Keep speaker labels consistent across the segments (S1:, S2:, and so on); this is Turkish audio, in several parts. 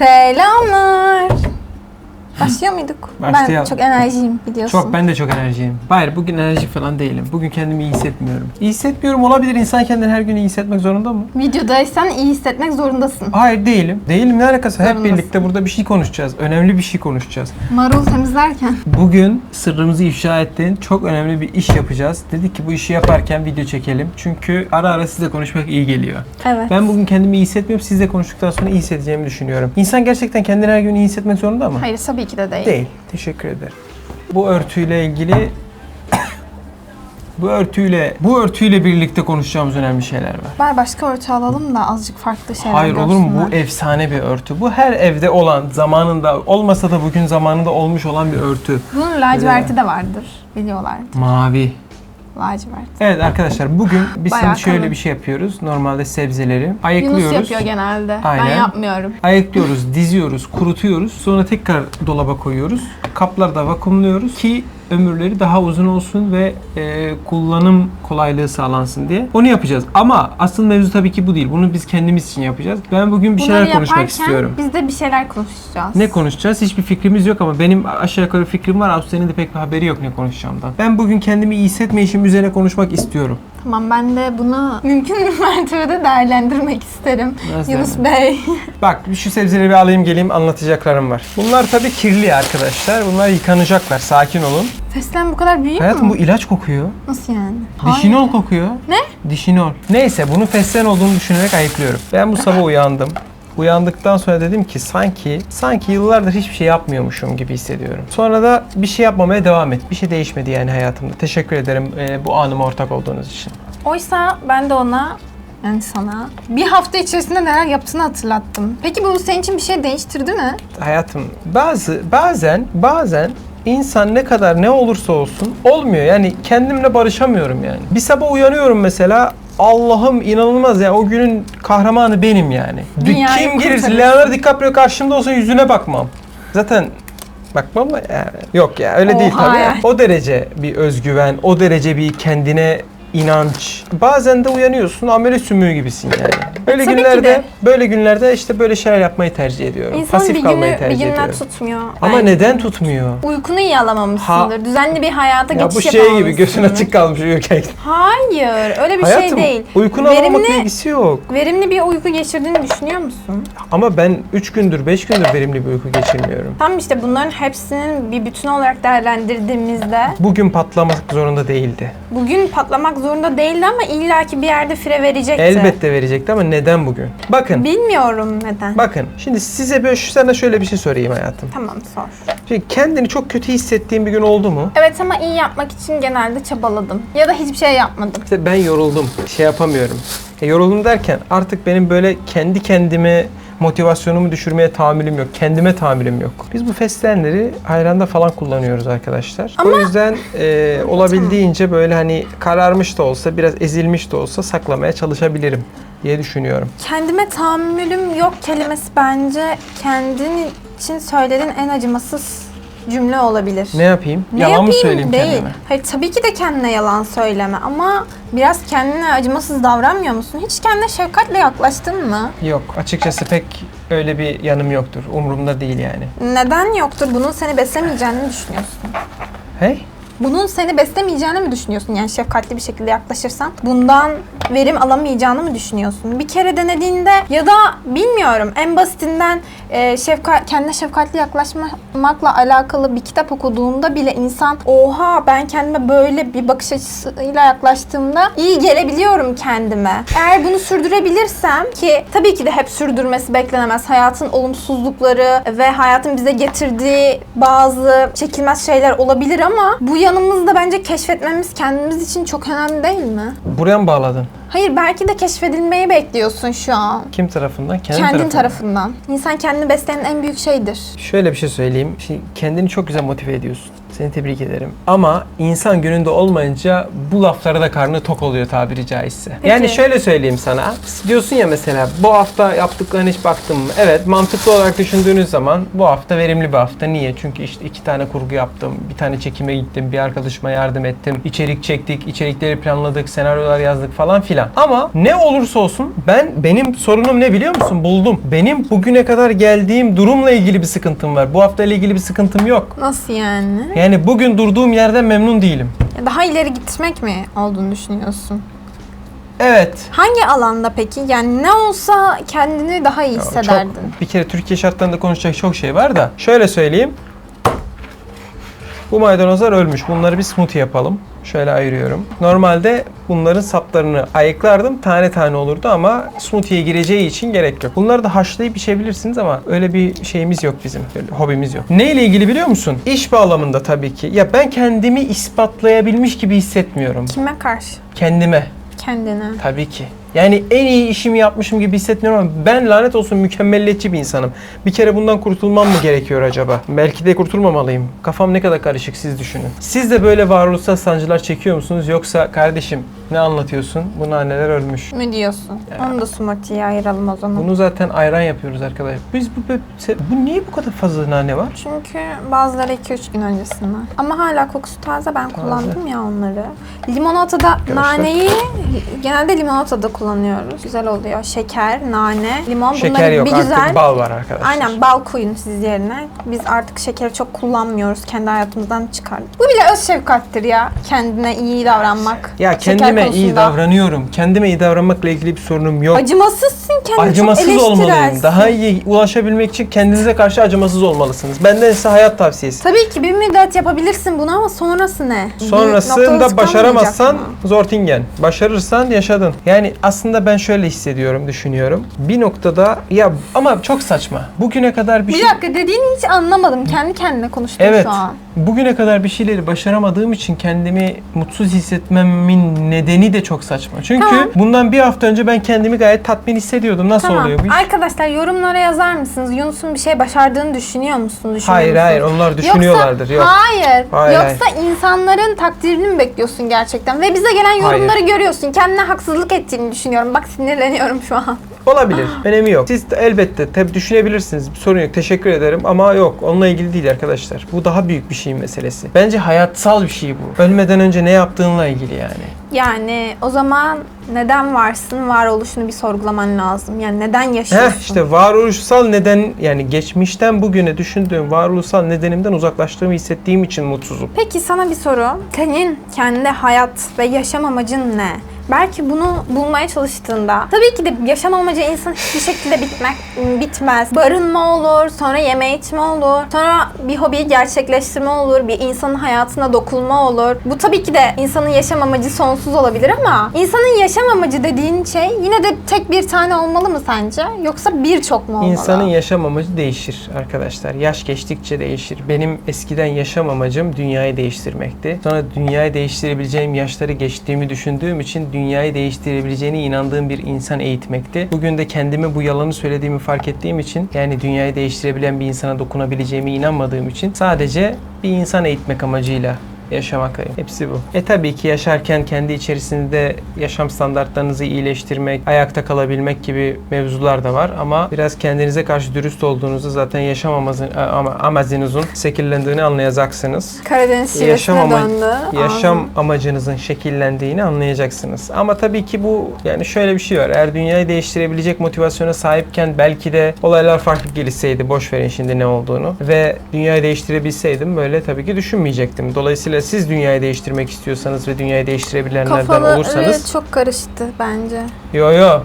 S1: Selamlar. Başlıyor muyduk? Ben
S2: Başlayalım.
S1: çok enerjiyim biliyorsun.
S2: Çok ben de çok enerjiyim. Hayır bugün enerji falan değilim. Bugün kendimi iyi hissetmiyorum. İyi hissetmiyorum olabilir. İnsan kendini her gün iyi hissetmek zorunda mı?
S1: Videodaysan iyi hissetmek zorundasın.
S2: Hayır değilim. Değilim ne alakası? Hep
S1: Zorundasın.
S2: birlikte burada bir şey konuşacağız. Önemli bir şey konuşacağız.
S1: Marul temizlerken.
S2: Bugün sırrımızı ifşa ettiğin çok önemli bir iş yapacağız. Dedik ki bu işi yaparken video çekelim. Çünkü ara ara sizle konuşmak iyi geliyor.
S1: Evet.
S2: Ben bugün kendimi iyi hissetmiyorum. Sizle konuştuktan sonra iyi hissedeceğimi düşünüyorum. İnsan gerçekten kendini her gün iyi hissetmek zorunda mı?
S1: Hayır tabii ki de değil.
S2: Değil. Teşekkür ederim. Bu örtüyle ilgili bu örtüyle bu örtüyle birlikte konuşacağımız önemli şeyler var.
S1: Ver başka örtü alalım da azıcık farklı şeyler
S2: Hayır olur mu? Bu efsane bir örtü. Bu her evde olan, zamanında olmasa da bugün zamanında olmuş olan bir örtü.
S1: Bunun laciverti de vardır. Biliyorlardı.
S2: Mavi.
S1: Lacivert.
S2: Evet arkadaşlar bugün biz
S1: Bayağı
S2: şimdi şöyle
S1: kalın.
S2: bir şey yapıyoruz. Normalde sebzeleri ayıklıyoruz.
S1: Yunus yapıyor genelde.
S2: Aynen.
S1: Ben yapmıyorum.
S2: Ayıklıyoruz, diziyoruz, kurutuyoruz. Sonra tekrar dolaba koyuyoruz. Kaplarda vakumluyoruz ki ömürleri daha uzun olsun ve e, kullanım kolaylığı sağlansın diye. Onu yapacağız. Ama asıl mevzu tabii ki bu değil. Bunu biz kendimiz için yapacağız. Ben bugün bir şeyler
S1: Bunları
S2: konuşmak
S1: yaparken
S2: istiyorum.
S1: biz de bir şeyler konuşacağız.
S2: Ne konuşacağız? Hiçbir fikrimiz yok ama benim aşağı yukarı fikrim var. Asus'un de pek bir haberi yok ne konuşacağımdan. Ben bugün kendimi iyi hissetmeyişim üzerine konuşmak istiyorum.
S1: Tamam ben de bunu mümkün bir mertebede değerlendirmek isterim.
S2: Nasıl
S1: Yunus Bey.
S2: Bak şu sebzeleri bir alayım geleyim anlatacaklarım var. Bunlar tabii kirli arkadaşlar. Bunlar yıkanacaklar. Sakin olun.
S1: Fesleğen bu kadar büyüyor
S2: Hayatım bu ilaç kokuyor.
S1: Nasıl yani?
S2: Dişinol kokuyor.
S1: Ne?
S2: Dişinol. Neyse bunun fesleğen olduğunu düşünerek ayıklıyorum. Ben bu sabah uyandım. Uyandıktan sonra dedim ki sanki sanki yıllardır hiçbir şey yapmıyormuşum gibi hissediyorum. Sonra da bir şey yapmamaya devam et. Bir şey değişmedi yani hayatımda. Teşekkür ederim e, bu anıma ortak olduğunuz için.
S1: Oysa ben de ona yani sana bir hafta içerisinde neler yaptığını hatırlattım. Peki bu senin için bir şey değiştirdi mi?
S2: Hayatım bazı bazen bazen insan ne kadar ne olursa olsun olmuyor. Yani kendimle barışamıyorum yani. Bir sabah uyanıyorum mesela Allah'ım inanılmaz ya o günün kahramanı benim yani.
S1: Dünyayı
S2: Kim gelirse. Leonardo DiCaprio karşımda olsa yüzüne bakmam. Zaten bakmam da yani. Yok ya öyle değil
S1: Oha
S2: tabii.
S1: yani.
S2: O derece bir özgüven, o derece bir kendine inanç. Bazen de uyanıyorsun amele sümüğü gibisin yani. Böyle
S1: Tabii ki
S2: günlerde
S1: de.
S2: böyle günlerde işte böyle şeyler yapmayı tercih ediyorum.
S1: İnsanın
S2: Pasif
S1: bir
S2: kalmayı
S1: günü bir
S2: tercih
S1: günler
S2: ediyorum.
S1: tutmuyor.
S2: Ama
S1: Belki.
S2: neden tutmuyor?
S1: Uykunu iyi alamamışsındır. Düzenli bir hayata
S2: Ya bu
S1: geçiş
S2: şey gibi gözün
S1: yapamamışsındır.
S2: açık kalmış uyurken.
S1: Hayır, öyle bir
S2: Hayatım
S1: şey değil.
S2: uykunu almamakla
S1: verimli,
S2: yok.
S1: verimli bir uyku geçirdiğini düşünüyor musun?
S2: Ama ben 3 gündür 5 gündür verimli bir uyku geçirmiyorum.
S1: Tam işte bunların hepsinin bir bütün olarak değerlendirdiğimizde
S2: Bugün patlamak zorunda değildi.
S1: bugün patlamak zorunda değildi ama illaki bir yerde fire verecekti.
S2: Elbette verecekti ama neden bugün? Bakın,
S1: Bilmiyorum neden.
S2: bakın. Şimdi size böyle şu sana şöyle bir şey sorayım hayatım.
S1: Tamam sor.
S2: Şimdi kendini çok kötü hissettiğin bir gün oldu mu?
S1: Evet ama iyi yapmak için genelde çabaladım. Ya da hiçbir şey yapmadım.
S2: İşte ben yoruldum. Şey yapamıyorum. E, yoruldum derken artık benim böyle kendi kendime motivasyonumu düşürmeye tahammülüm yok. Kendime tahammülüm yok. Biz bu fesleğenleri ayranda falan kullanıyoruz arkadaşlar. O yüzden e, olabildiğince böyle hani kararmış da olsa, biraz ezilmiş de olsa saklamaya çalışabilirim diye düşünüyorum.
S1: Kendime tahammülüm yok kelimesi bence kendin için söylediğin en acımasız cümle olabilir.
S2: Ne yapayım?
S1: Ne
S2: Yalan mı
S1: yapayım?
S2: söyleyeyim
S1: Değil.
S2: kendime?
S1: Hayır tabii ki de kendine yalan söyleme ama biraz kendine acımasız davranmıyor musun? Hiç kendine şefkatle yaklaştın mı?
S2: Yok. Açıkçası pek öyle bir yanım yoktur. Umurumda değil yani.
S1: Neden yoktur? Bunun seni beslemeyeceğini düşünüyorsun?
S2: Hey?
S1: Bunun seni beslemeyeceğini mi düşünüyorsun? Yani şefkatli bir şekilde yaklaşırsan bundan verim alamayacağını mı düşünüyorsun? Bir kere denediğinde ya da bilmiyorum en basitinden e, şefka, kendine şefkatli yaklaşmakla alakalı bir kitap okuduğunda bile insan oha ben kendime böyle bir bakış açısıyla yaklaştığımda iyi gelebiliyorum kendime. Eğer bunu sürdürebilirsem ki tabii ki de hep sürdürmesi beklenemez. Hayatın olumsuzlukları ve hayatın bize getirdiği bazı çekilmez şeyler olabilir ama bu yanımızda bence keşfetmemiz kendimiz için çok önemli değil mi?
S2: Buraya mı bağladın?
S1: Hayır belki de keşfedilmeyi bekliyorsun şu an.
S2: Kim tarafından? Kendi
S1: Kendin
S2: tarafından.
S1: tarafından. İnsan kendini besleyen en büyük şeydir.
S2: Şöyle bir şey söyleyeyim. Şimdi kendini çok güzel motive ediyorsun. Seni tebrik ederim. Ama insan gününde olmayınca bu laflara da karnı tok oluyor tabiri caizse.
S1: Peki.
S2: Yani şöyle söyleyeyim sana. Diyorsun ya mesela bu hafta yaptıklarına hiç baktın mı? Evet mantıklı olarak düşündüğünüz zaman bu hafta verimli bir hafta. Niye? Çünkü işte iki tane kurgu yaptım. Bir tane çekime gittim. Bir arkadaşıma yardım ettim. içerik çektik. içerikleri planladık. Senaryolar yazdık falan filan. Ama ne olursa olsun ben benim sorunum ne biliyor musun? Buldum. Benim bugüne kadar geldiğim durumla ilgili bir sıkıntım var. Bu hafta ile ilgili bir sıkıntım yok.
S1: Nasıl yani?
S2: Yani bugün durduğum yerden memnun değilim.
S1: Ya Daha ileri gitmek mi olduğunu düşünüyorsun?
S2: Evet.
S1: Hangi alanda peki? Yani ne olsa kendini daha iyi hissederdin.
S2: Çok, bir kere Türkiye şartlarında konuşacak çok şey var da şöyle söyleyeyim. Bu maydanozlar ölmüş. Bunları bir smoothie yapalım. Şöyle ayırıyorum. Normalde bunların saplarını ayıklardım. Tane tane olurdu ama smoothie'ye gireceği için gerek yok. Bunları da haşlayıp içebilirsiniz ama öyle bir şeyimiz yok bizim. Böyle hobimiz yok. Neyle ilgili biliyor musun? İş bağlamında tabii ki. Ya ben kendimi ispatlayabilmiş gibi hissetmiyorum.
S1: Kime karşı?
S2: Kendime.
S1: Kendine.
S2: Tabii ki. Yani en iyi işimi yapmışım gibi hissetmiyorum ama ben lanet olsun mükemmelliyetçi bir insanım. Bir kere bundan kurtulmam mı gerekiyor acaba? Belki de kurtulmamalıyım. Kafam ne kadar karışık siz düşünün. Siz de böyle varoluşsal sancılar çekiyor musunuz? Yoksa kardeşim ne anlatıyorsun? Bu anneler ölmüş.
S1: Mi diyorsun? Onu da smoothie'ye ayıralım o zaman.
S2: Bunu zaten ayran yapıyoruz arkadaşlar. Biz bu, bu, bu niye bu kadar fazla nane var?
S1: Çünkü bazıları 2-3 gün öncesinden. Ama hala kokusu taze. Ben kullandım ya onları. Limonatada
S2: Arkadaşlar.
S1: naneyi genelde limonatada kullanıyoruz. Güzel oluyor. Şeker, nane, limon
S2: Şeker
S1: bunları
S2: yok
S1: bir
S2: artık
S1: güzel
S2: bal var arkadaşlar.
S1: Aynen bal koyun siz yerine. Biz artık şekeri çok kullanmıyoruz. Kendi hayatımızdan çıkardık. Bu bile öz şefkattir ya. Kendine iyi davranmak.
S2: Ya
S1: Şeker
S2: kendime iyi
S1: konusunda.
S2: davranıyorum. Kendime iyi davranmakla ilgili bir sorunum yok.
S1: Acımasızsın kendini
S2: Acımasız
S1: çok
S2: olmalıyım. Daha iyi ulaşabilmek için kendinize karşı acımasız olmalısınız. Benden size hayat tavsiyesi.
S1: Tabii ki bir müddet yapabilirsin bunu ama sonrası ne?
S2: Sonrasında başaramazsan? Zortingen. Başarırsan yaşadın. Yani aslında ben şöyle hissediyorum, düşünüyorum. Bir noktada ya ama çok saçma. Bugüne kadar bir,
S1: Bir
S2: şey...
S1: dakika dediğini hiç anlamadım. Kendi kendine konuştum
S2: Evet.
S1: şu an.
S2: Bugüne kadar bir şeyleri başaramadığım için kendimi mutsuz hissetmemin nedeni de çok saçma. Çünkü
S1: Tamam.
S2: bundan bir hafta önce ben kendimi gayet tatmin hissediyordum. Nasıl
S1: Tamam.
S2: oluyor bu iş?
S1: Arkadaşlar yorumlara yazar mısınız? Yunus'un bir şey başardığını düşünüyor musunuz? Düşünüyor
S2: Hayır
S1: musunuz?
S2: hayır onlar düşünüyorlardır.
S1: Yoksa,
S2: Yok.
S1: Hayır.
S2: Hayır,
S1: Yoksa insanların takdirini mi bekliyorsun gerçekten? Ve bize gelen yorumları görüyorsun. Kendine haksızlık ettiğini düşünüyorum. Bak sinirleniyorum şu an.
S2: Olabilir. Önemi yok. Siz de elbette tabii düşünebilirsiniz. Bir sorun yok. Teşekkür ederim ama yok. Onunla ilgili değil arkadaşlar. Bu daha büyük bir şey meselesi. Bence hayatsal bir şey bu. Ölmeden önce ne yaptığınla ilgili yani.
S1: Yani o zaman neden varsın? Varoluşunu bir sorgulaman lazım. Yani neden yaşıyorsun?
S2: Heh işte varoluşsal neden yani geçmişten bugüne düşündüğüm varoluşsal nedenimden uzaklaştığımı hissettiğim için mutsuzum.
S1: Peki sana bir soru. Senin kendi hayat ve yaşam amacın ne? Belki bunu bulmaya çalıştığında tabii ki de yaşam amacı insan hiçbir şekilde bitmek bitmez. Barınma olur, sonra yeme içme olur, sonra bir hobiyi gerçekleştirme olur, bir insanın hayatına dokunma olur. Bu tabii ki de insanın yaşam amacı sonsuz olabilir ama insanın yaşam amacı dediğin şey yine de tek bir tane olmalı mı sence? Yoksa birçok mu olmalı?
S2: İnsanın yaşam amacı değişir arkadaşlar. Yaş geçtikçe değişir. Benim eskiden yaşam amacım dünyayı değiştirmekti. Sonra dünyayı değiştirebileceğim yaşları geçtiğimi düşündüğüm için dünyayı değiştirebileceğine inandığım bir insan eğitmekti. Bugün de kendime bu yalanı söylediğimi fark ettiğim için yani dünyayı değiştirebilen bir insana dokunabileceğime inanmadığım için sadece bir insan eğitmek amacıyla yaşamaktayım. Hepsi bu. E tabii ki yaşarken kendi içerisinde yaşam standartlarınızı iyileştirmek, ayakta kalabilmek gibi mevzular da var ama biraz kendinize karşı dürüst olduğunuzda zaten yaşam ama amacınızın şekillendiğini anlayacaksınız.
S1: Karadeniz şivesine
S2: Yaşam, ama-
S1: döndü.
S2: yaşam
S1: Ağzım.
S2: amacınızın şekillendiğini anlayacaksınız. Ama tabii ki bu yani şöyle bir şey var. Eğer dünyayı değiştirebilecek motivasyona sahipken belki de olaylar farklı gelişseydi. Boş verin şimdi ne olduğunu. Ve dünyayı değiştirebilseydim böyle tabii ki düşünmeyecektim. Dolayısıyla siz dünyayı değiştirmek istiyorsanız ve dünyayı değiştirebilenlerden
S1: Kafaları
S2: olursanız
S1: çok karıştı bence.
S2: yo yo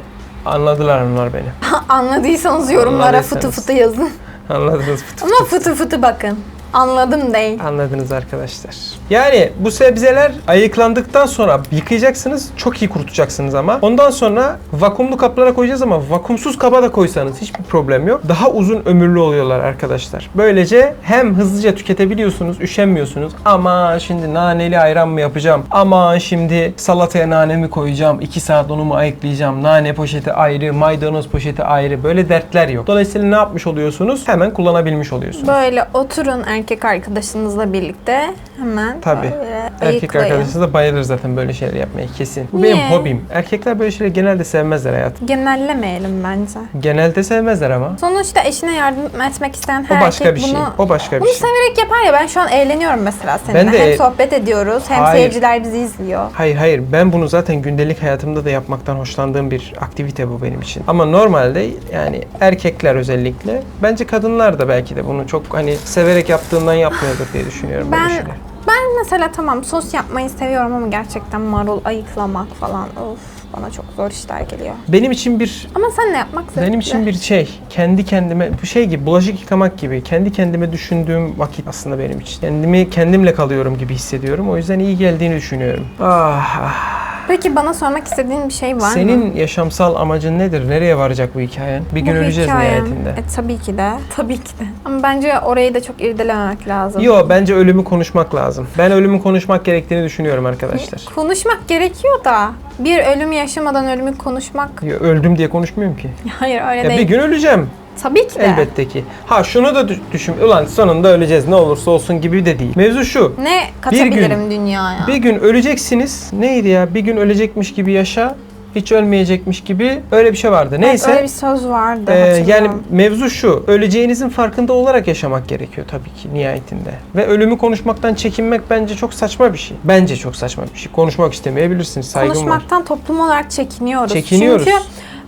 S2: anladılar onlar beni.
S1: Anladıysanız yorumlara
S2: Anladıysanız.
S1: fıtı fıtı yazın.
S2: Anladınız fıtı
S1: Ama fıtı fıtı bakın. Anladım değil.
S2: Anladınız arkadaşlar. Yani bu sebzeler ayıklandıktan sonra yıkayacaksınız. Çok iyi kurutacaksınız ama. Ondan sonra vakumlu kaplara koyacağız ama vakumsuz kaba da koysanız hiçbir problem yok. Daha uzun ömürlü oluyorlar arkadaşlar. Böylece hem hızlıca tüketebiliyorsunuz, üşenmiyorsunuz. Ama şimdi naneli ayran mı yapacağım? Ama şimdi salataya nane mi koyacağım? 2 saat onu mu ayıklayacağım? Nane poşeti ayrı, maydanoz poşeti ayrı. Böyle dertler yok. Dolayısıyla ne yapmış oluyorsunuz? Hemen kullanabilmiş oluyorsunuz.
S1: Böyle oturun erkek arkadaşınızla birlikte hemen
S2: Tabii.
S1: böyle
S2: Erkek
S1: ayıklayın.
S2: arkadaşınız da bayılır zaten böyle şeyler yapmaya kesin. Bu
S1: Niye?
S2: benim hobim. Erkekler böyle şeyleri genelde sevmezler hayatım.
S1: Genellemeyelim bence.
S2: Genelde sevmezler ama.
S1: Sonuçta eşine yardım etmek isteyen
S2: O
S1: her
S2: başka
S1: erkek
S2: bir şey.
S1: bunu
S2: O başka bir
S1: bunu
S2: şey.
S1: severek yapar ya ben şu an eğleniyorum mesela seninle.
S2: Ben de
S1: hem sohbet ediyoruz hem
S2: Hayır.
S1: seyirciler bizi izliyor.
S2: Hayır hayır ben bunu zaten gündelik hayatımda da yapmaktan hoşlandığım bir aktivite bu benim için. Ama normalde yani erkekler özellikle bence kadınlar da belki de bunu çok hani severek yaptığından yapmıyordur diye düşünüyorum
S1: Ben
S2: böyle şeyler.
S1: ben mesela tamam sos yapmayı seviyorum ama gerçekten marul ayıklamak falan of bana çok zor işler geliyor.
S2: Benim için bir
S1: Ama sen ne yapmak zevkli.
S2: benim için bir şey kendi kendime bu şey gibi bulaşık yıkamak gibi kendi kendime düşündüğüm vakit aslında benim için. Kendimi kendimle kalıyorum gibi hissediyorum. O yüzden iyi geldiğini düşünüyorum. Ah, ah.
S1: Peki bana sormak istediğin bir şey var mı?
S2: Senin yaşamsal amacın nedir? Nereye varacak bu hikayen? Bir gün
S1: Bu
S2: öleceğiz
S1: hikayem-
S2: nihayetinde.
S1: E, tabii ki de. Tabii ki de. Ama bence orayı da çok irdelememek lazım.
S2: Yo bence ölümü konuşmak lazım. Ben ölümü konuşmak gerektiğini düşünüyorum arkadaşlar.
S1: Konuşmak gerekiyor da bir ölüm yaşamadan ölümü konuşmak
S2: Yo, öldüm diye konuşmuyorum ki.
S1: hayır öyle
S2: Ya
S1: değil.
S2: bir gün öleceğim
S1: Tabii ki de.
S2: elbette ki. Ha şunu da dü- düşün. Ulan sonunda öleceğiz ne olursa olsun gibi de değil. Mevzu şu.
S1: Ne katabilirim dünyaya?
S2: Bir gün öleceksiniz. Neydi ya? Bir gün ölecekmiş gibi yaşa. Hiç ölmeyecekmiş gibi öyle bir şey vardı.
S1: Evet,
S2: Neyse.
S1: öyle bir söz vardı.
S2: Ee, yani mevzu şu, öleceğinizin farkında olarak yaşamak gerekiyor tabii ki nihayetinde. Ve ölümü konuşmaktan çekinmek bence çok saçma bir şey. Bence çok saçma bir şey. Konuşmak istemeyebilirsiniz, saygım var.
S1: konuşmaktan toplum olarak çekiniyoruz.
S2: Çekiniyoruz.
S1: Çünkü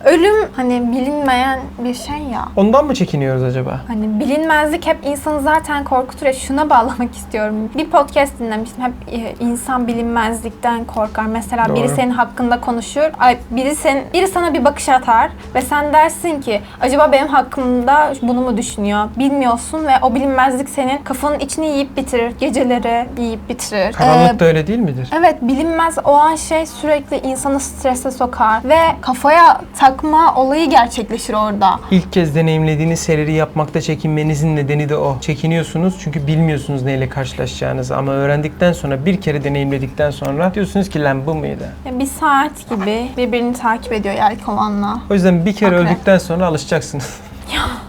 S1: ölüm hani bilinmeyen bir şey ya.
S2: Ondan mı çekiniyoruz acaba?
S1: Hani bilinmezlik hep insanı zaten korkutur ya şuna bağlamak istiyorum. Bir podcast dinlemiştim. Hep e, insan bilinmezlikten korkar. Mesela biri
S2: Doğru.
S1: senin hakkında konuşur. Ay biri sen biri sana bir bakış atar ve sen dersin ki acaba benim hakkımda bunu mu düşünüyor? Bilmiyorsun ve o bilinmezlik senin kafanın içini yiyip bitirir. Geceleri yiyip bitirir.
S2: Karanlık
S1: Ee,
S2: da öyle değil midir?
S1: Evet bilinmez o an şey sürekli insanı strese sokar ve kafaya takma olayı gerçekleşir orada.
S2: İlk kez deneyimlediğiniz şeyleri yapmakta çekinmenizin nedeni de o. Çekiniyorsunuz çünkü bilmiyorsunuz neyle karşılaşacağınızı ama öğrendikten sonra bir kere deneyimledikten sonra diyorsunuz ki lan bu muydu?
S1: Ya bir saat gibi birbirini takip ediyor yelkovanla.
S2: O yüzden bir kere
S1: Haklı.
S2: öldükten sonra alışacaksınız.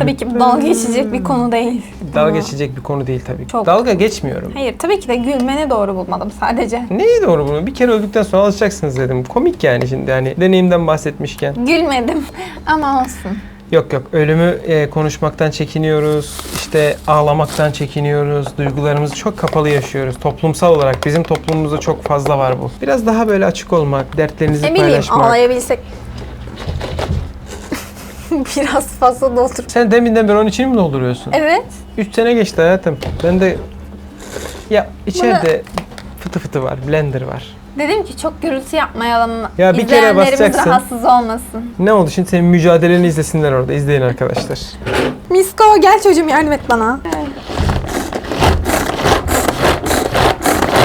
S1: Tabii ki dalga geçecek bir konu değil.
S2: Dalga geçecek bir konu değil tabii. ki.
S1: Çok.
S2: Dalga geçmiyorum.
S1: Hayır tabii ki de gülmeni doğru bulmadım sadece.
S2: Neyi doğru bunu? Bir kere öldükten sonra alışacaksınız dedim. Komik yani şimdi hani deneyimden bahsetmişken.
S1: Gülmedim ama olsun.
S2: Yok yok ölümü e, konuşmaktan çekiniyoruz. işte ağlamaktan çekiniyoruz. Duygularımızı çok kapalı yaşıyoruz. Toplumsal olarak bizim toplumumuzda çok fazla var bu. Biraz daha böyle açık olmak, dertlerinizi
S1: Ne bileyim
S2: paylaşmak.
S1: ağlayabilsek. Biraz fazla doldur.
S2: Sen deminden beri onun için mi dolduruyorsun?
S1: Evet.
S2: 3 sene geçti hayatım. Ben de ya içeride fıtı fıtı var, blender var.
S1: Dedim ki çok gürültü yapmayalım.
S2: Ya bir kere
S1: İzleyenlerimiz
S2: basacaksın.
S1: rahatsız olmasın.
S2: Ne oldu şimdi senin mücadeleni izlesinler orada. İzleyin arkadaşlar.
S1: Misko gel çocuğum yardım et bana.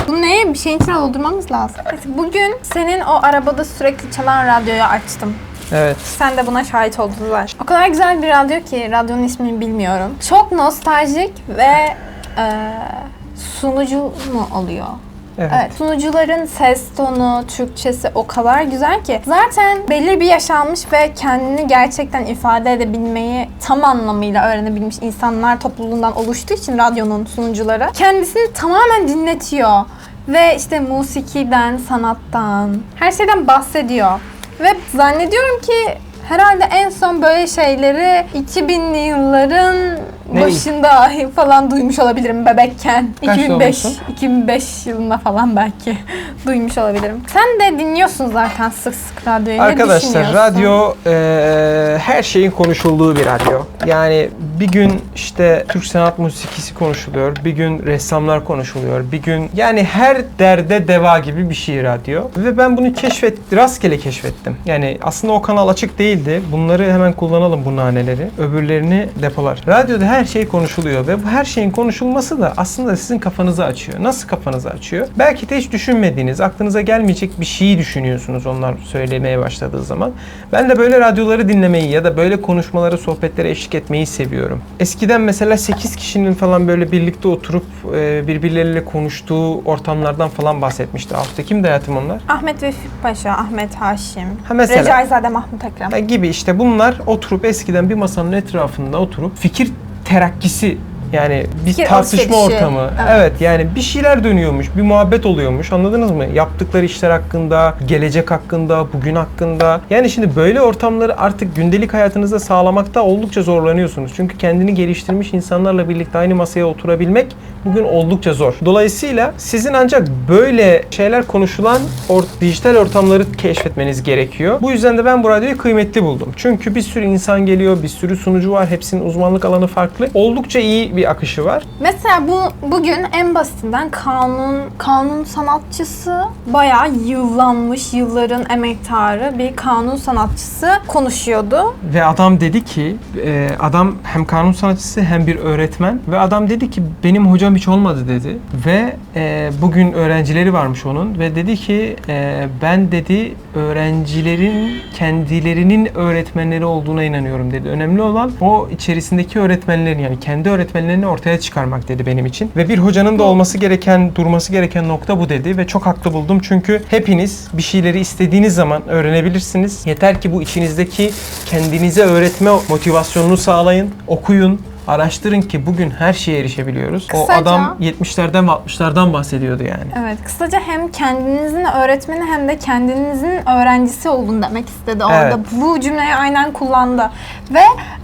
S1: Bu ne? Bir şeyin içine doldurmamız lazım. Bugün senin o arabada sürekli çalan radyoyu açtım.
S2: Evet.
S1: Sen de buna şahit oldun zaten. O kadar güzel bir radyo ki radyonun ismini bilmiyorum. Çok nostaljik ve e, sunucu mu oluyor?
S2: Evet.
S1: Evet. Sunucuların ses tonu, Türkçesi o kadar güzel ki. Zaten belli bir yaş almış ve kendini gerçekten ifade edebilmeyi tam anlamıyla öğrenebilmiş insanlar topluluğundan oluştuğu için radyonun sunucuları kendisini tamamen dinletiyor. Ve işte musikiden, sanattan, her şeyden bahsediyor. Ve zannediyorum ki herhalde en son böyle şeyleri 2000'li yılların Başında falan duymuş olabilirim bebekken.
S2: Kaç
S1: 2005
S2: doğumlusun?
S1: 2005 yılında falan belki duymuş olabilirim. Sen de dinliyorsun zaten sık sık radyoyu. Ne
S2: Arkadaşlar
S1: düşünüyorsun?
S2: radyo eee, her şeyin konuşulduğu bir radyo. Yani bir gün işte Türk sanat musikisi konuşuluyor, bir gün ressamlar konuşuluyor, bir gün yani her derde deva gibi bir şey radyo. Ve ben bunu keşfet, rastgele keşfettim. Yani aslında o kanal açık değildi. Bunları hemen kullanalım bu naneleri. Öbürlerini depolar. Radyoda her şey konuşuluyor ve bu her şeyin konuşulması da aslında sizin kafanızı açıyor. Nasıl kafanızı açıyor? Belki de hiç düşünmediğiniz, aklınıza gelmeyecek bir şeyi düşünüyorsunuz onlar söylemeye başladığı zaman. Ben de böyle radyoları dinlemeyi ya da böyle konuşmaları, sohbetlere eşlik etmeyi seviyorum. Eskiden mesela 8 kişinin falan böyle birlikte oturup e, birbirleriyle konuştuğu ortamlardan falan bahsetmişti. Hafta kimdi hayatım onlar?
S1: Ahmet Vefik Paşa, Ahmet Haşim,
S2: Ha mesela.
S1: Recaizade Mahmut Ekrem.
S2: E, gibi işte bunlar oturup eskiden bir masanın etrafında oturup fikir terakkisi yani bir
S1: Fikir
S2: tartışma
S1: alışverişi.
S2: ortamı.
S1: Evet.
S2: Evet. yani bir şeyler dönüyormuş, bir muhabbet oluyormuş. Anladınız mı? Yaptıkları işler hakkında, gelecek hakkında, bugün hakkında. Yani şimdi böyle ortamları artık gündelik hayatınızda sağlamakta oldukça zorlanıyorsunuz. Çünkü kendini geliştirmiş insanlarla birlikte aynı masaya oturabilmek bugün oldukça zor. Dolayısıyla sizin ancak böyle şeyler konuşulan or- dijital ortamları keşfetmeniz gerekiyor. Bu yüzden de ben bu radyoyu kıymetli buldum. Çünkü bir sürü insan geliyor, bir sürü sunucu var. Hepsinin uzmanlık alanı farklı. Oldukça iyi bir akışı var.
S1: Mesela bu bugün en basitinden kanun kanun sanatçısı bayağı yıllanmış yılların emektarı bir kanun sanatçısı konuşuyordu.
S2: Ve adam dedi ki, e, adam hem kanun sanatçısı hem bir öğretmen ve adam dedi ki benim hocam hiç olmadı dedi. Ve e, bugün öğrencileri varmış onun ve dedi ki e, ben dedi öğrencilerin kendilerinin öğretmenleri olduğuna inanıyorum dedi. Önemli olan o içerisindeki öğretmenlerin yani kendi öğretmenlerini ortaya çıkarmak dedi benim için. Ve bir hocanın da olması gereken, durması gereken nokta bu dedi ve çok haklı buldum. Çünkü hepiniz bir şeyleri istediğiniz zaman öğrenebilirsiniz. Yeter ki bu içinizdeki kendinize öğretme motivasyonunu sağlayın, okuyun, araştırın ki bugün her şeye erişebiliyoruz. O
S1: Kısaca-
S2: adam 70'lerden ve 60'lardan bahsediyordu yani.
S1: Evet, kısaca hem kendinizin öğretmeni hem de kendinizin öğrencisi olun demek istedi orada.
S2: Evet.
S1: Bu cümleyi aynen kullandı. Ve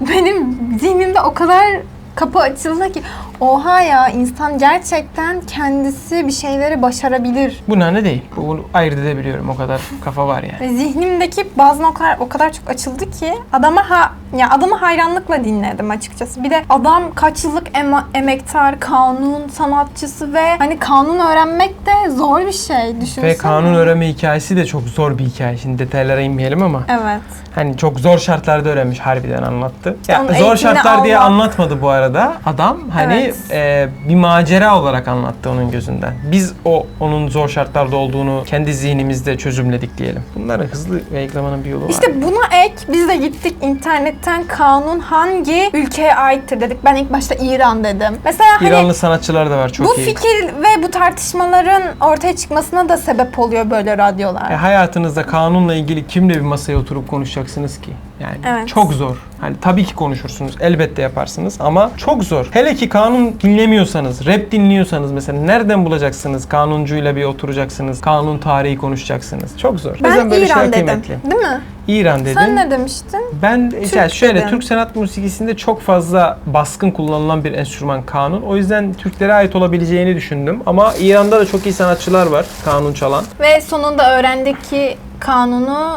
S1: benim zihnimde o kadar kapı açıldı ki oha ya insan gerçekten kendisi bir şeyleri başarabilir.
S2: Bu ne değil. Bunu ayırt edebiliyorum. O kadar kafa var yani.
S1: Ve zihnimdeki bazı o kadar, o kadar çok açıldı ki adama ha ya adamı hayranlıkla dinledim açıkçası. Bir de adam kaç yıllık ema- emektar, kanun sanatçısı ve hani kanun öğrenmek de zor bir şey düşünsene.
S2: Ve kanun öğrenme hikayesi de çok zor bir hikaye. Şimdi detaylara inmeyelim ama
S1: Evet.
S2: hani çok zor şartlarda öğrenmiş harbiden anlattı. Ya
S1: Onun
S2: zor şartlar diye
S1: almak.
S2: anlatmadı bu arada. Adam hani E, bir macera olarak anlattı onun gözünden. Biz o onun zor şartlarda olduğunu kendi zihnimizde çözümledik diyelim. Bunları hızlı yayıklamanın bir yolu var.
S1: İşte buna ek biz de gittik internetten kanun hangi ülkeye aittir dedik. Ben ilk başta İran dedim. Mesela hani
S2: İranlı sanatçılar da var çok
S1: bu
S2: iyi.
S1: fikir ve bu tartışmaların ortaya çıkmasına da sebep oluyor böyle radyolar.
S2: E, hayatınızda kanunla ilgili kimle bir masaya oturup konuşacaksınız ki? Yani
S1: Evet.
S2: çok zor. Hani tabii ki konuşursunuz, elbette yaparsınız ama çok zor. Hele ki kanun dinlemiyorsanız, rap dinliyorsanız mesela nereden bulacaksınız? Kanuncuyla bir oturacaksınız, kanun tarihi konuşacaksınız. Çok zor.
S1: Ben
S2: yüzden böyle
S1: İran dedim.
S2: kıymetli.
S1: Değil mi?
S2: İran dedim.
S1: Sen ne demiştin?
S2: Ben
S1: Türk
S2: yani şöyle
S1: dedin.
S2: Türk sanat musikisinde çok fazla baskın kullanılan bir enstrüman kanun. O yüzden Türklere ait olabileceğini düşündüm. Ama İran'da da çok iyi sanatçılar var kanun çalan.
S1: Ve sonunda öğrendik ki kanunu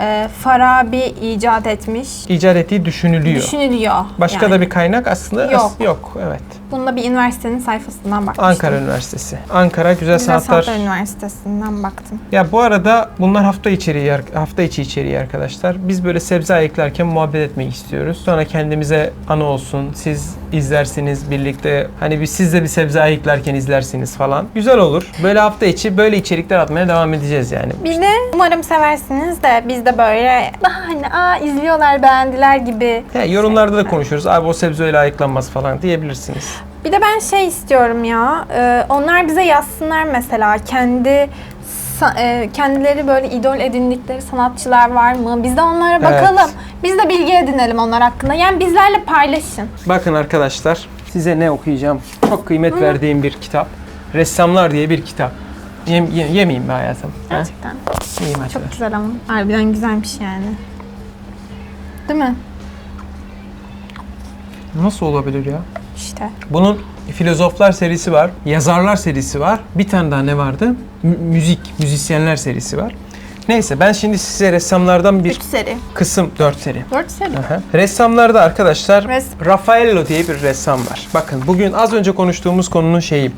S1: e, Farabi icat etmiş.
S2: İcat ettiği düşünülüyor.
S1: Düşünülüyor.
S2: Başka
S1: yani.
S2: da bir kaynak aslında as-
S1: Yok.
S2: yok. Evet.
S1: Bunda bir üniversitenin sayfasından bakmıştım.
S2: Ankara Üniversitesi. Ankara Güzel,
S1: Güzel
S2: Sanatlar.
S1: Sanatlar Üniversitesi'nden baktım.
S2: Ya bu arada bunlar hafta içeriği hafta içi içeriği arkadaşlar. Biz böyle sebze ayıklarken muhabbet etmek istiyoruz. Sonra kendimize anı olsun. Siz izlersiniz birlikte. Hani bir siz de bir sebze ayıklarken izlersiniz falan. Güzel olur. Böyle hafta içi böyle içerikler atmaya devam edeceğiz yani.
S1: Bir de umarım seversiniz de biz de böyle daha hani aa izliyorlar beğendiler gibi.
S2: Ya, yorumlarda da konuşuyoruz. Abi o sebze öyle ayıklanmaz falan diyebilirsiniz.
S1: Bir de ben şey istiyorum ya. e, onlar bize yazsınlar mesela kendi e, kendileri böyle idol edindikleri sanatçılar var mı? Biz de onlara bakalım. Biz de bilgi edinelim onlar hakkında. Yani bizlerle paylaşın.
S2: Bakın arkadaşlar size ne okuyacağım. Çok kıymet verdiğim bir kitap. Ressamlar diye bir kitap. Yem, ye- yemeyeyim be hayatım. ha?
S1: Gerçekten.
S2: Yemeyeyim hadi.
S1: Çok güzel ama. Harbiden güzelmiş yani. Değil mi?
S2: Nasıl olabilir ya?
S1: İşte.
S2: Bunun filozoflar serisi var, yazarlar serisi var. Bir tane daha ne vardı? Mü- müzik, müzisyenler serisi var. Neyse ben şimdi size ressamlardan bir
S1: 3 seri.
S2: kısım, 4 seri.
S1: 4 seri.
S2: Aha. Ressamlarda arkadaşlar
S1: Res-
S2: Raffaello diye bir ressam var. Bakın bugün az önce konuştuğumuz konunun şeyi.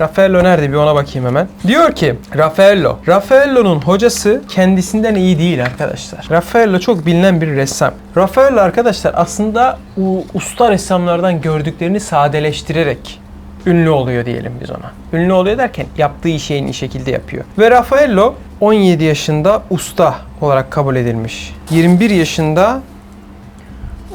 S2: Raffaello nerede bir ona bakayım hemen. Diyor ki Raffaello. Raffaello'nun hocası kendisinden iyi değil arkadaşlar. Raffaello çok bilinen bir ressam. Raffaello arkadaşlar aslında u- usta ressamlardan gördüklerini sadeleştirerek ünlü oluyor diyelim biz ona. Ünlü oluyor derken yaptığı işi en iyi şekilde yapıyor. Ve Raffaello 17 yaşında usta olarak kabul edilmiş. 21 yaşında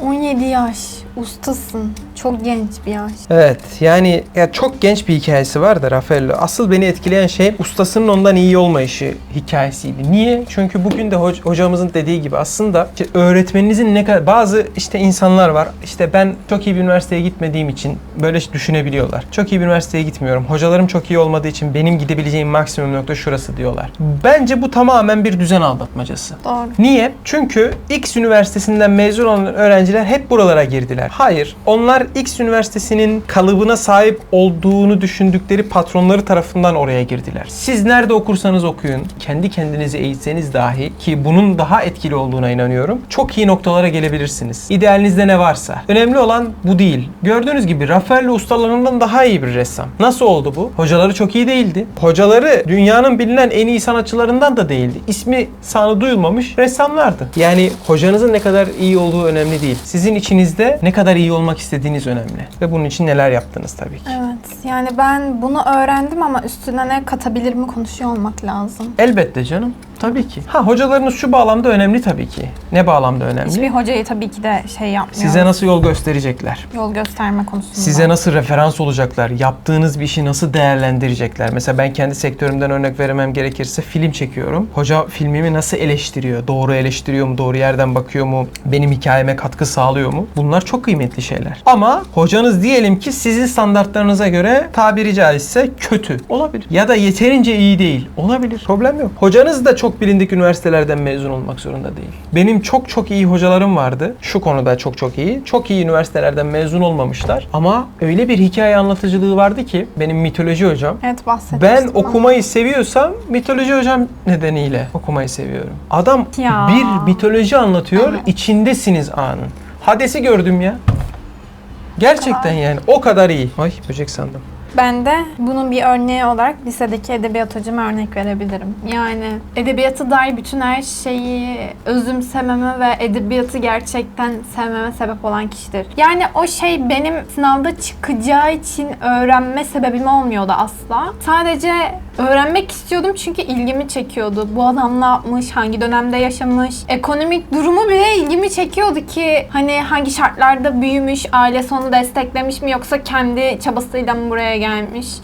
S1: 17 yaş. Ustasın. Çok genç bir yaş.
S2: Evet yani ya çok genç bir hikayesi var da Raffaello. Asıl beni etkileyen şey ustasının ondan iyi olmayışı hikayesiydi. Niye? Çünkü bugün de hoc- hocamızın dediği gibi aslında işte öğretmeninizin ne kadar bazı işte insanlar var. İşte ben çok iyi bir üniversiteye gitmediğim için böyle düşünebiliyorlar. Çok iyi bir üniversiteye gitmiyorum. Hocalarım çok iyi olmadığı için benim gidebileceğim maksimum nokta şurası diyorlar. Bence bu tamamen bir düzen aldatmacası.
S1: Doğru.
S2: Niye? Çünkü X üniversitesinden mezun olan öğrenciler hep buralara girdiler. Hayır, onlar X üniversitesinin kalıbına sahip olduğunu düşündükleri patronları tarafından oraya girdiler. Siz nerede okursanız okuyun, kendi kendinizi eğitseniz dahi ki bunun daha etkili olduğuna inanıyorum. Çok iyi noktalara gelebilirsiniz. İdealinizde ne varsa. Önemli olan bu değil. Gördüğünüz gibi Raffaello ustalarından daha iyi bir ressam. Nasıl oldu bu? Hocaları çok iyi değildi. Hocaları dünyanın bilinen en iyi sanatçılarından da değildi. İsmi sanı duyulmamış ressamlardı. Yani hocanızın ne kadar iyi olduğu önemli değil. Sizin içinizde ne kadar iyi olmak istediğiniz önemli. Ve bunun için neler yaptınız tabii ki.
S1: Evet. Yani ben bunu öğrendim ama üstüne ne katabilir mi konuşuyor olmak lazım.
S2: Elbette canım. Tabii ki. Ha hocalarınız şu bağlamda önemli tabii ki. Ne bağlamda önemli?
S1: Hiçbir hocayı tabii ki de şey yapmıyor.
S2: Size nasıl yol gösterecekler?
S1: Yol gösterme konusunda.
S2: Size nasıl referans olacaklar? Yaptığınız bir işi nasıl değerlendirecekler? Mesela ben kendi sektörümden örnek veremem gerekirse film çekiyorum. Hoca filmimi nasıl eleştiriyor? Doğru eleştiriyor mu? Doğru yerden bakıyor mu? Benim hikayeme katkı sağlıyor mu? Bunlar çok kıymetli şeyler. Ama hocanız diyelim ki sizin standartlarınıza göre tabiri caizse kötü. Olabilir. Ya da yeterince iyi değil. Olabilir. Problem yok. Hocanız da çok bilindik üniversitelerden mezun olmak zorunda değil. Benim çok çok iyi hocalarım vardı. Şu konuda çok çok iyi. Çok iyi üniversitelerden mezun olmamışlar. Ama öyle bir hikaye anlatıcılığı vardı ki benim mitoloji hocam.
S1: Evet bahsetmiştim.
S2: Ben okumayı seviyorsam mitoloji hocam nedeniyle okumayı seviyorum. Adam
S1: Ya.
S2: bir mitoloji anlatıyor,
S1: Evet.
S2: içindesiniz anın. Hades'i gördüm ya. Gerçekten yani o kadar iyi. Ay böcek sandım.
S1: Ben de bunun bir örneği olarak lisedeki edebiyat hocama örnek verebilirim. Yani edebiyatı dair bütün her şeyi özümsememe ve edebiyatı gerçekten sevmeme sebep olan kişidir. Yani o şey benim sınavda çıkacağı için öğrenme sebebim olmuyordu asla. Sadece öğrenmek istiyordum çünkü ilgimi çekiyordu. Bu adam ne yapmış, hangi dönemde yaşamış, ekonomik durumu bile ilgimi çekiyordu ki hani hangi şartlarda büyümüş, ailesi onu desteklemiş mi yoksa kendi çabasıyla mı buraya gelmiş?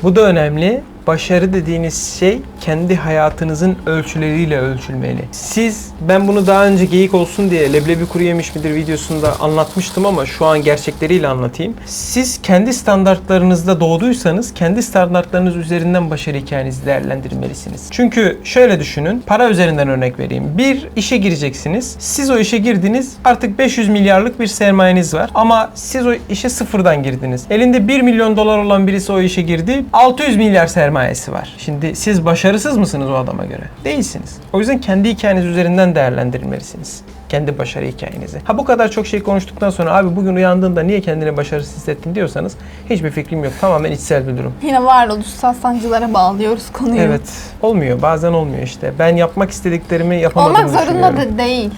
S2: Bu da önemli. Başarı dediğiniz şey kendi hayatınızın ölçüleriyle ölçülmeli. Siz, ben bunu daha önce geyik olsun diye leblebi kuru yemiş midir videosunda anlatmıştım ama şu an gerçekleriyle anlatayım. Siz kendi standartlarınızda doğduysanız kendi standartlarınız üzerinden başarı hikayenizi değerlendirmelisiniz. Çünkü şöyle düşünün, para üzerinden örnek vereyim. Bir işe gireceksiniz. Siz o işe girdiniz. Artık 500 milyarlık bir sermayeniz var. Ama siz o işe sıfırdan girdiniz. Elinde 1 milyon dolar olan birisi o işe girdi. 600 milyar sermayesi var. Şimdi siz başarısız mısınız o adama göre? Değilsiniz. O yüzden kendi hikayeniz üzerinden değerlendirmelisiniz. Kendi başarı hikayenizi. Ha bu kadar çok şey konuştuktan sonra abi bugün uyandığında niye kendini başarısız hissettin diyorsanız hiçbir fikrim yok. Tamamen içsel bir durum.
S1: Yine varoluşsal sancılara bağlıyoruz konuyu.
S2: Evet. Olmuyor. Bazen olmuyor işte. Ben yapmak istediklerimi yapamadığımı
S1: Olmak zorunda da değil.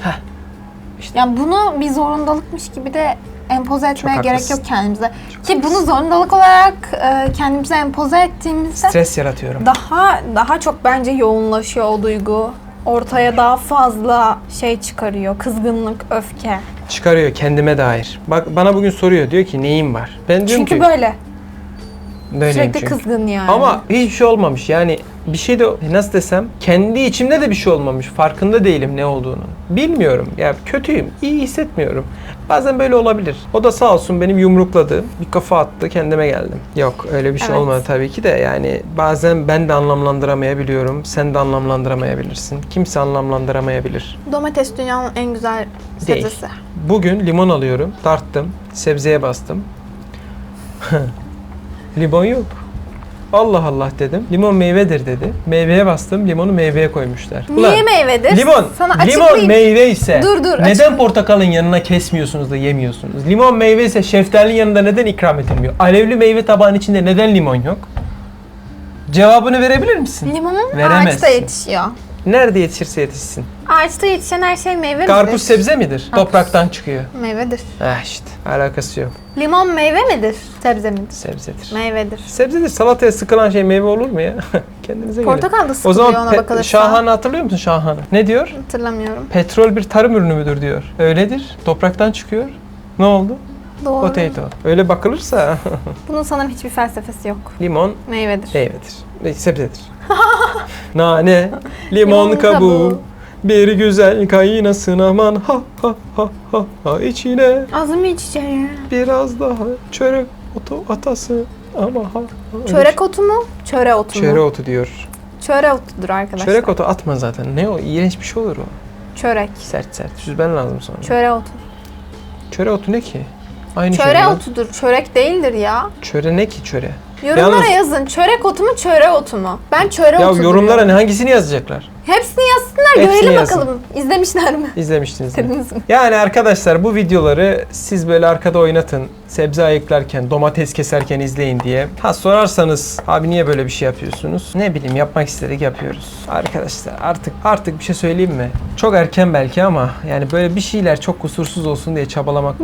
S2: Heh. İşte.
S1: Yani bunu bir zorundalıkmış gibi de empoze etmeye
S2: Çok
S1: gerek
S2: haklısın.
S1: yok kendimize. Ki bunu zorundalık olarak e, kendimize empoze ettiğimizde
S2: Stres yaratıyorum.
S1: daha daha çok bence yoğunlaşıyor o duygu. Ortaya daha fazla şey çıkarıyor. Kızgınlık, öfke.
S2: Çıkarıyor kendime dair. Bak bana bugün soruyor. Diyor ki neyin var? Ben diyorum
S1: Çünkü
S2: ki
S1: böyle.
S2: böyleyim
S1: Sürekli
S2: çünkü.
S1: kızgın yani.
S2: Ama hiçbir şey olmamış. Yani bir şey de nasıl desem kendi içimde de bir şey olmamış. Farkında değilim ne olduğunu. Bilmiyorum. Ya kötüyüm. iyi hissetmiyorum. Bazen böyle olabilir. O da sağ olsun benim yumrukladı. Bir kafa attı kendime geldim. Yok öyle bir şey
S1: Evet.
S2: olmadı tabii ki de yani bazen ben de anlamlandıramayabiliyorum. Sen de anlamlandıramayabilirsin. Kimse anlamlandıramayabilir.
S1: domates dünyanın en güzel
S2: Değil.
S1: sebzesi.
S2: Bugün limon alıyorum. Tarttım. Sebzeye bastım. limon yok. Allah Allah dedim. Limon meyvedir dedi. Meyveye bastım. Limonu meyveye koymuşlar.
S1: Niye meyvedir?
S2: Limon.
S1: Sana
S2: limon meyve ise
S1: Dur, dur,
S2: neden
S1: açıklayayım.
S2: portakalın yanına kesmiyorsunuz da yemiyorsunuz? Limon meyve ise şeftalinin yanında neden ikram edilmiyor? Alevli meyve tabağının içinde neden limon yok? Cevabını verebilir misin?
S1: Limonun
S2: Veremezsin.
S1: ağaçta yetişiyor.
S2: Nerede yetişirse yetişsin.
S1: Ağaçta yetişen her şey meyve midir?
S2: Karpuz sebze midir? Topraktan çıkıyor.
S1: Meyvedir.
S2: Eh işte alakası yok.
S1: Limon meyve midir? Sebze midir?
S2: Sebzedir.
S1: Meyvedir.
S2: Sebzedir. Salataya sıkılan şey meyve olur mu ya? Kendinize gelin.
S1: Portakal da
S2: O
S1: sıkılıyor
S2: zaman
S1: ona
S2: pe-
S1: bakılırsa.
S2: Şahan'ı hatırlıyor musun Şahan'ı? Ne diyor?
S1: Hatırlamıyorum.
S2: Petrol bir tarım ürünü müdür diyor. Öyledir. Topraktan çıkıyor. Ne oldu?
S1: Doğru.
S2: Potato. Öyle bakılırsa
S1: Bunun sanırım hiçbir felsefesi yok.
S2: limon
S1: Meyvedir.
S2: meyvedir. E, Sebzedir. Nane, limon
S1: Limon
S2: kabuğu.
S1: kabuğu.
S2: Bir güzel kaynasın aman ha ha ha ha ha içine
S1: Azmi çiçeği.
S2: biraz daha çörek otu atası ama ha. ha.
S1: Çörek otu mu? Çöre otu mu?
S2: Çörek otu diyor.
S1: Çöre otudur arkadaşlar.
S2: Çörek otu atma zaten. Ne o? İğrenç bir şey olur o.
S1: Çörek.
S2: Sert sert. Süzmen lazım sonra.
S1: Çöre otu.
S2: Çöre otu ne ki? Aynı şey.
S1: Çöre
S2: mi?
S1: otudur. Çörek değildir ya.
S2: Çöre ne ki çöre?
S1: Yorumlara
S2: Yalnız-
S1: yazın. Çörek otu mu, çöre otu mu? Ben çöre
S2: Ya
S1: otu
S2: yorumlara
S1: diyorum.
S2: ne hangisini yazacaklar?
S1: Hepsini yazsınlar,
S2: Hepsini
S1: görelim
S2: yazsın.
S1: bakalım. İzlemişler mi?
S2: İzlemiştiniz mi?
S1: Mi?
S2: Yani arkadaşlar bu videoları siz böyle arkada oynatın. Sebze ayıklarken, domates keserken izleyin diye. Ha sorarsanız abi niye böyle bir şey yapıyorsunuz? Ne bileyim yapmak istedik yapıyoruz. Arkadaşlar artık artık bir şey söyleyeyim mi? Çok erken belki ama yani böyle bir şeyler çok kusursuz olsun diye çabalamak.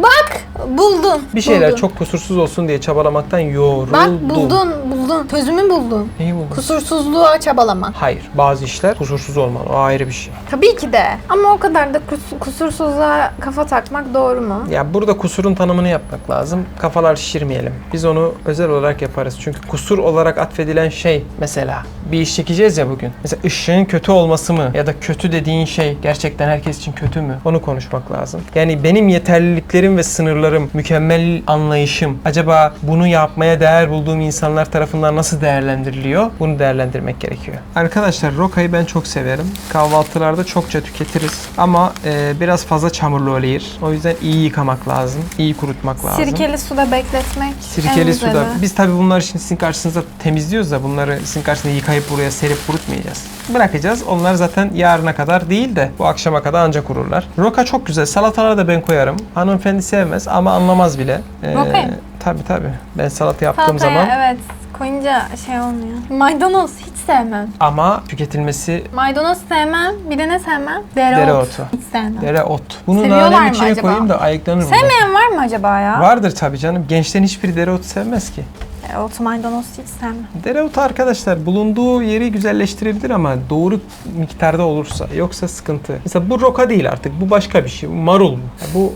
S1: Buldun.
S2: Bir şeyler
S1: buldun.
S2: çok kusursuz olsun diye çabalamaktan yoruldum.
S1: Bak buldun, buldun. Çözümü buldun.
S2: Neyi buldun?
S1: Kusursuzluğa çabalamak.
S2: Hayır. Bazı işler kusursuz olmalı. O ayrı bir şey.
S1: Tabii ki de. Ama o kadar da kus- kusursuzluğa kafa takmak doğru mu?
S2: Ya burada kusurun tanımını yapmak lazım. Kafalar şişirmeyelim. Biz onu özel olarak yaparız. Çünkü kusur olarak atfedilen şey mesela bir iş çekeceğiz ya bugün. Mesela ışığın kötü olması mı ya da kötü dediğin şey gerçekten herkes için kötü mü? Onu konuşmak lazım. Yani benim yeterliliklerim ve sınırlarım, mükemmel anlayışım acaba bunu yapmaya değer bulduğum insanlar tarafından nasıl değerlendiriliyor? Bunu değerlendirmek gerekiyor. Arkadaşlar rokayı ben çok severim. Kahvaltılarda çokça tüketiriz. Ama e, biraz fazla çamurlu oluyor. O yüzden iyi yıkamak lazım. iyi kurutmak lazım.
S1: Sirkeli suda bekletmek.
S2: Sirkeli
S1: en
S2: suda.
S1: güzeli.
S2: Biz tabii bunları şimdi sizin karşınızda temizliyoruz da bunları sizin karşınızda yıkayıp buraya serip kurutmayacağız. Bırakacağız. Onlar zaten yarına kadar değil de bu akşama kadar ancak kururlar. Roka çok güzel. Salatalara da ben koyarım. Hanımefendi sevmez ama anlamaz bile. Ee,
S1: Rokayı mı?
S2: Tabii tabii. Ben salata yaptığım
S1: Salataya
S2: zaman
S1: evet koyunca şey olmuyor. Maydanoz hiç sevmem.
S2: ama tüketilmesi
S1: Maydanoz sevmem. Bir de ne sevmem? Dereotu.
S2: Dereotu.
S1: Hiç sevmem.
S2: dereot. Bunu
S1: Seviyorlar
S2: nanenin
S1: mı
S2: içine
S1: acaba?
S2: koyayım da ayıklanır mı?
S1: Sevmeyen var mı acaba ya?
S2: Vardır tabii canım. Gençlerin hiçbiri dereotu sevmez ki.
S1: Dereotu maydanoz hiç sevmem.
S2: Dereotu arkadaşlar bulunduğu yeri güzelleştirebilir ama doğru miktarda olursa yoksa sıkıntı. Mesela bu roka değil artık bu başka bir şey. Bu marul bu. Ya Bu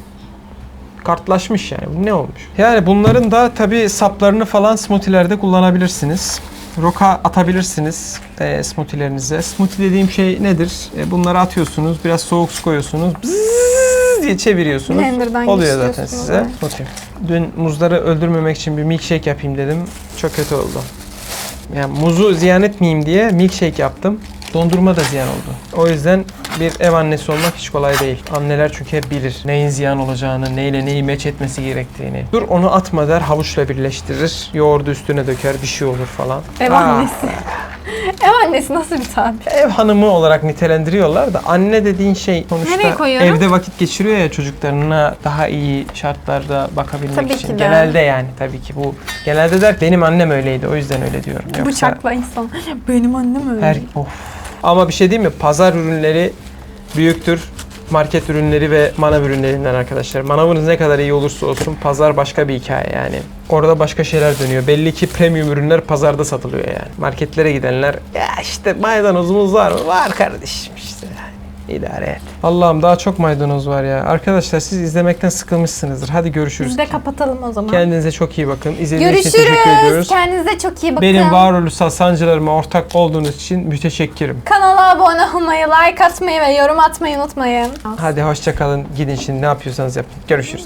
S2: kartlaşmış yani. Bu ne olmuş? Yani bunların da tabi saplarını falan smoothie'lerde kullanabilirsiniz. Roka atabilirsiniz e, smoothie'lerinize. Smoothie dediğim şey nedir? E, bunları atıyorsunuz, biraz soğuk su koyuyorsunuz. Bzzz diye çeviriyorsunuz.
S1: Blender'dan
S2: Oluyor zaten
S1: geçiriyorsunuz,
S2: size.
S1: evet.
S2: Smoothie. Dün muzları öldürmemek için bir milkshake yapayım dedim. Çok kötü oldu. Yani muzu ziyan etmeyeyim diye milkshake yaptım. Dondurma da ziyan oldu. O yüzden bir ev annesi olmak hiç kolay değil. Anneler çünkü hep bilir neyin ziyan olacağını, neyle neyi meç etmesi gerektiğini. Dur onu atma der, havuçla birleştirir. Yoğurdu üstüne döker, bir şey olur falan.
S1: Ev
S2: Aa,
S1: annesi. Ev annesi nasıl bir tabir?
S2: Ev hanımı olarak nitelendiriyorlar da anne dediğin şey sonuçta evde vakit geçiriyor ya çocuklarına daha iyi şartlarda bakabilmek
S1: Tabii
S2: için.
S1: ki de.
S2: Genelde yani tabii ki bu genelde der benim annem öyleydi o yüzden öyle diyorum. Yoksa
S1: Bıçakla insan. Benim annem öyle.
S2: her of. Ama bir şey değil mi? Pazar ürünleri büyüktür. Market ürünleri ve manav ürünlerinden arkadaşlar. Manavınız ne kadar iyi olursa olsun pazar başka bir hikaye yani. Orada başka şeyler dönüyor. Belli ki premium ürünler pazarda satılıyor yani. Marketlere gidenler ya işte maydanozumuz var mı? Var kardeşim işte. İdare et. Allah'ım daha çok maydanoz var ya. Arkadaşlar siz izlemekten sıkılmışsınızdır. Hadi görüşürüz.
S1: Biz de kapatalım o zaman.
S2: Kendinize çok iyi bakın. İzlediğiniz için teşekkür
S1: Görüşürüz.
S2: ediyoruz.
S1: Kendinize çok iyi bakın.
S2: Benim varoluşsal sancılarıma ortak olduğunuz için müteşekkirim.
S1: Kanala abone olmayı, like atmayı ve yorum atmayı unutmayın.
S2: Hadi hoşça kalın. Gidin şimdi ne yapıyorsanız yapın. Görüşürüz.